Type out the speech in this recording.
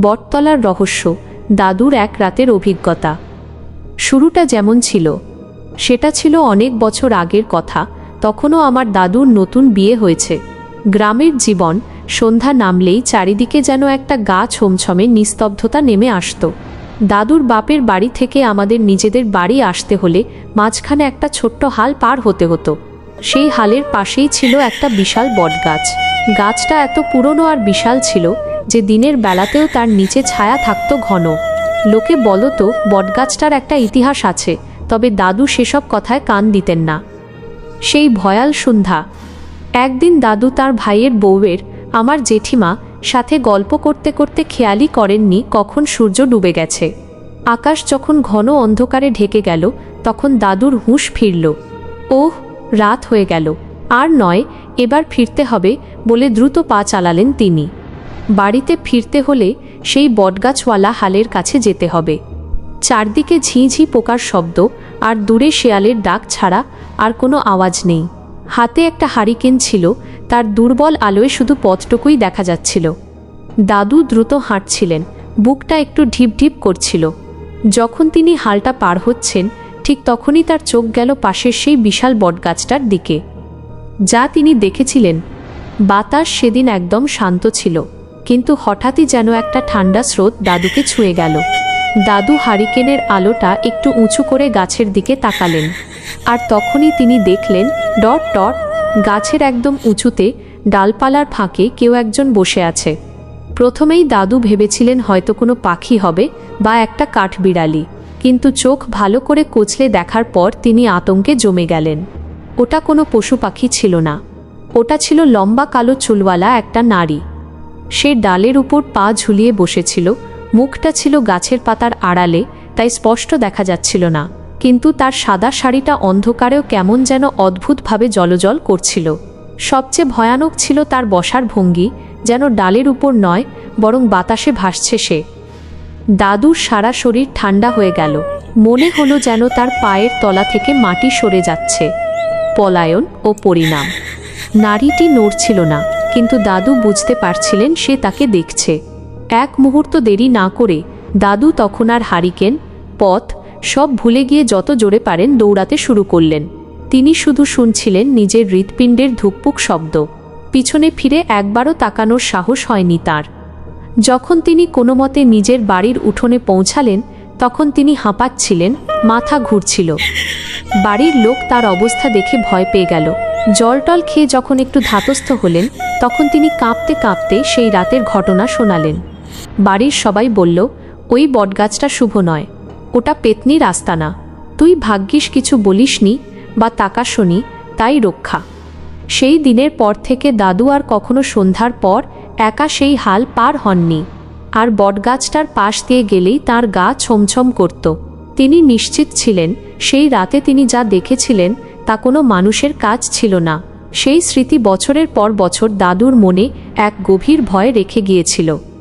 বটতলার রহস্য, দাদুর এক রাতের অভিজ্ঞতা। শুরুটা যেমন ছিল, সেটা ছিল অনেক বছর আগের কথা, তখনও আমার দাদুর নতুন বিয়ে হয়েছে। গ্রামের জীবন, সন্ধ্যা নামলেই চারিদিকে যেন একটা গা ছমছমে নিস্তব্ধতা নেমে আসতো। দাদুর বাপের বাড়ি থেকে আমাদের নিজেদের বাড়ি আসতে হলে মাঝখানে একটা ছোট্ট হাল পার হতে হতো। সেই হালের পাশেই ছিল একটা বিশাল বটগাছ। গাছটা এত পুরনো আর বিশাল ছিল যে দিনের বেলাতেও তার নিচে ছায়া থাকত ঘন। লোকে বলতো, বটগাছটার একটা ইতিহাস আছে, তবে দাদু সেসব কথায় কান দিতেন না। সেই ভয়াল সন্ধ্যা। একদিন দাদু তার ভাইয়ের বউয়ের, আমার জেঠিমা, সাথে গল্প করতে করতে খেয়ালই করেননি কখন সূর্য ডুবে গেছে। আকাশ যখন ঘন অন্ধকারে ঢেকে গেল, তখন দাদুর হুঁশ ফিরল। ওহ, রাত হয়ে গেল। আর নয়, এবার ফিরতে হবে বলে দ্রুত পা চালালেন তিনি। বাড়িতে ফিরতে হলে সেই বটগাছওয়ালা হালের কাছে যেতে হবে। চারদিকে ঝিঁঝি পোকার শব্দ আর দূরে শেয়ালের ডাক ছাড়া আর কোনো আওয়াজ নেই। হাতে একটা হারিকেন ছিল, তার দুর্বল আলোয় শুধু পথটুকুই দেখা যাচ্ছিল। দাদু দ্রুত হাঁটছিলেন, বুকটা একটু ঢিপ ঢিপ করছিল। যখন তিনি হালটা পার হচ্ছেন, ঠিক তখনই তার চোখ গেল পাশের সেই বিশাল বটগাছটার দিকে। যা তিনি দেখেছিলেন, বাতাস সেদিন একদম শান্ত ছিল। কিন্তু হঠাৎই যেন একটা ঠান্ডা স্রোত দাদুকে ছুঁয়ে গেল। দাদু হারিকেনের আলোটা একটু উঁচু করে গাছের দিকে তাকালেন। আর তখনই তিনি দেখলেন, ডট ডট, গাছের একদম উঁচুতে, ডালপালার ফাঁকে কেউ একজন বসে আছে। প্রথমেই দাদু ভেবেছিলেন হয়তো কোনো পাখি হবে বা একটা কাঠবিড়ালি। কিন্তু চোখ ভালো করে কচলে দেখার পর তিনি আতঙ্কে জমে গেলেন। ওটা কোনো পশু পাখি ছিল না। ওটা ছিল লম্বা কালো চুলওয়ালা একটা নারী। সে ডালের উপর পা ঝুলিয়ে বসেছিল, মুখটা ছিল গাছের পাতার আড়ালে, তাই স্পষ্ট দেখা যাচ্ছিল না, কিন্তু তার সাদা শাড়িটা অন্ধকারেও কেমন যেন অদ্ভুতভাবে জলজল করছিল। সবচেয়ে ভয়ানক ছিল তার বসার ভঙ্গি, যেন ডালের উপর নয়, বরং বাতাসে ভাসছে সে। দাদুর সারা শরীর ঠান্ডা হয়ে গেল, মনে হলো যেন তার পায়ের তলা থেকে মাটি সরে যাচ্ছে। পলায়ন ও পরিণাম। নারীটি নড়ছিল না কিন্তু দাদু বুঝতে পারছিলেন সে তাকে দেখছে। এক মুহূর্ত দেরি না করে দাদু তখন আর হারিকেন, পথ, সব ভুলে গিয়ে যত জোরে পারেন দৌড়াতে শুরু করলেন। তিনি শুধু শুনছিলেন নিজের হৃৎপিণ্ডের ধুকপুক শব্দ। পিছনে ফিরে একবারও তাকানোর সাহস হয়নি তার। যখন তিনি কোনো মতে নিজের বাড়ির উঠোনে পৌঁছালেন, তখন তিনি হাঁপাচ্ছিলেন, মাথা ঘুরছিল। বাড়ির লোক তার অবস্থা দেখে ভয় পেয়ে গেল। জলটল খেয়ে যখন একটু ধাতস্থ হলেন তখন তিনি কাঁপতে কাঁপতে সেই রাতের ঘটনা শোনালেন। বাড়ির সবাই বলল, ওই বটগাছটা শুভ নয়। ওটা পেতনি রাস্তা না। তুই ভাগ্যিস কিছু বলিসনি বা তাকা শুনি তাই রক্ষা। সেই দিনের পর থেকে দাদু আর কখনো সন্ধ্যার পর একা সেই হাল পার হননি। আর বটগাছটার পাশ দিয়ে গেলেই তার গা ছমছম করত। তিনি নিশ্চিত ছিলেন, সেই রাতে তিনি যা দেখেছিলেন তা কোনো মানুষের কাজ ছিল না। সেই স্মৃতি বছরের পর বছর দাদুর মনে এক গভীর ভয় রেখে গিয়েছিল।